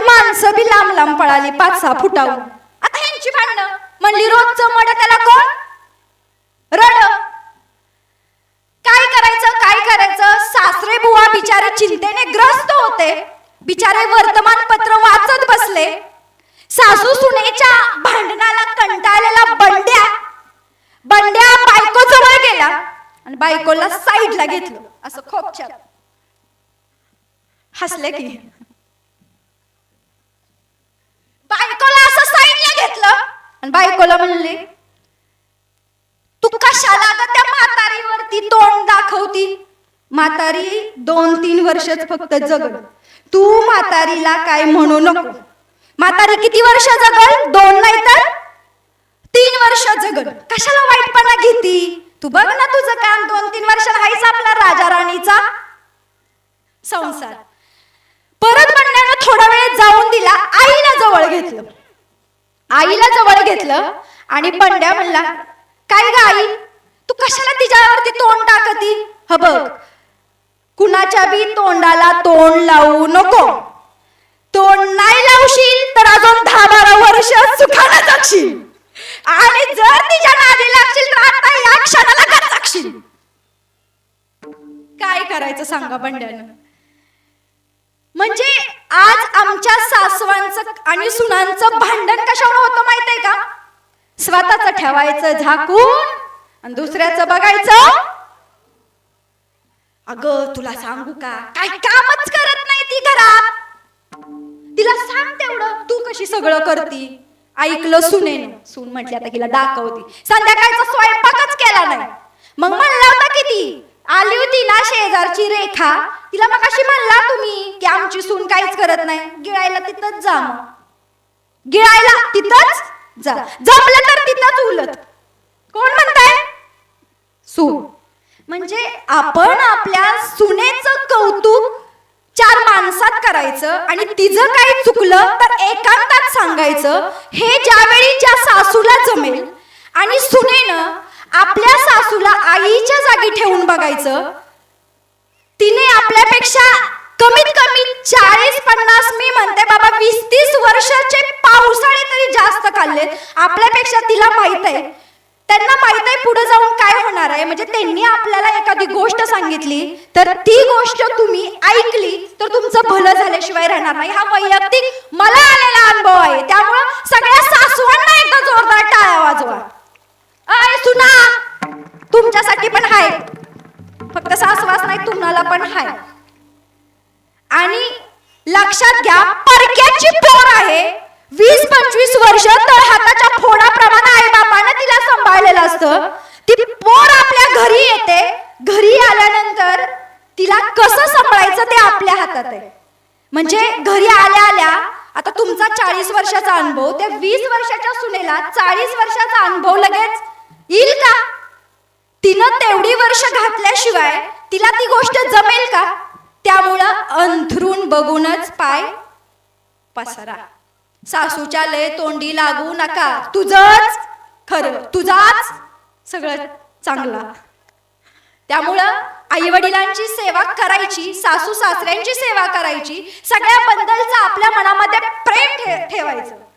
माणसं बी लांब लांब पळाली पाच सहा फुटावर. आता यांची भांडणं. म्हणली रोजचं मड त्याला कोण? रड. काय करायचं काय करायचं? सासरे बुवा बिचारे चिंतेने ग्रस्त होते. बिचारे वर्तमानपत्र वाचत बसले. सासू सुनेच्या भांडणाला कंटाळलेला बंड्या. बंड्या बायको जवळ गेला आणि बायकोला साईडला घेतलं. असं खोपच्या हसले की. बायकोला असं साईडला घेतलं. आणि बायकोला म्हणले तू कशाला ग त्या म्हातारीवरती तोंड दाखवती? म्हातारी दोन तीन वर्षच फक्त जगल. तू म्हातारीला काय म्हणू नको? म्हातारी किती वर्ष जगल? दोन नाही तर तीन वर्ष जगल कशाला वाईटपणा घेती तू बघ ना तुझं काम दोन तीन वर्षात हायच आपला राजा राणीचा संसार परत म्हणण्यानं थोडा वेळ जाऊन दिला आईला जवळ घेतलं आईला जवळ घेतलं आणि पंड्या म्हणला काय ग आई? तू कशाला तिच्यावरती तोंड टाकती? ह बघ. कुणाच्या बी तोंडाला तोंड लावू नको. तोंड नाही लावशील तर अजून दहा बारा वर्ष सुखानं जगशील. आणि जर तिच्या नादी लागशील तर आता या क्षणाला का जगशील. काय करायचं सांगा बंड्यानं म्हणजे आज आमच्या सासवांचं आणि सुनांचं भांडण कशावर होतं? स्वतःच ठेवायचं झाकून आणि दुसऱ्याचं बघायचं? अग तुला सांगू का? काय कामच करत नाही ती घरात. तिला सांग तेवढं तू कशी सगळं करती? ऐकलं सुनेन. सून म्हटली आता तिला दाखवती. संध्याकाळचा स्वयंपाकच केला नाही. मग म्हणला होता किती आली होती ना शेजारची रेखा? तिला मग अशी म्हणला तुम्ही की आमची सून काहीच करत नाही. गिळायला तिथंच जा गिळायला तिथंच? जा. जमलं तर तिथंच उलट. कोण म्हणताय? सून. म्हणजे आपण आपल्या सुनेचं कौतुक चार माणसात करायचं आणि तिचं काही चुकलं तर एकांतात सांगायचं हे ज्यावेळी ज्या सासूला जमेल आणि सुनेनं आपल्या सासूला आईच्या जागी ठेवून बघायचं. तिने आपल्यापेक्षा कमीत कमी चाळीस पन्नास मी म्हणते बाबा वीस तीस वर्षाचे पावसाळे तरी जास्त काढलेत आपल्यापेक्षा तिला माहीत आहे. त्यांना माहीत आहे पुढे जाऊन काय होणार आहे. म्हणजे त्यांनी आपल्याला एखादी गोष्ट सांगितली तर ती गोष्ट तुम्ही ऐकली तर तुमचं भलं झाल्याशिवाय राहणार नाही. हा वैयक्तिक मला आलेला अनुभव आहे. त्यामुळं सगळ्या सासवांना एकदा जोरदार टाळ्या वाजवा. अय सुना! तुमच्यासाठी पण हाय. फक्त सासवास नाही तुम्हाला पण हाय. आणि लक्षात घ्या परक्याची पोर आहे. वीस पंचवीस वर्ष तर हाताच्या फोडाप्रमाणे आई बापानं तिला सांभाळलेलं असतं ती पोर आपल्या घरी येते घरी आल्यानंतर तिला कसं सांभाळायचं ते आपल्या हातात आहे. म्हणजे घरी आल्या आल्या आता तुमचा चाळीस वर्षाचा अनुभव त्या वीस वर्षाच्या सुनेला चाळीस वर्षाचा अनुभव लगेच येईल का? तिनं तेवढी वर्ष घातल्याशिवाय तिला ती गोष्ट जमेल का? त्यामुळं अंथरून बघूनच पाय पसरा. सासूच्या लय तोंडी लागू नका. तुझंच खरं तुझाच सगळं चांगला. त्यामुळं आई वडिलांची सेवा करायची सासू सासऱ्यांची सेवा करायची सगळ्या बद्दलचं आपल्या मनामध्ये प्रेम ठेवायचं.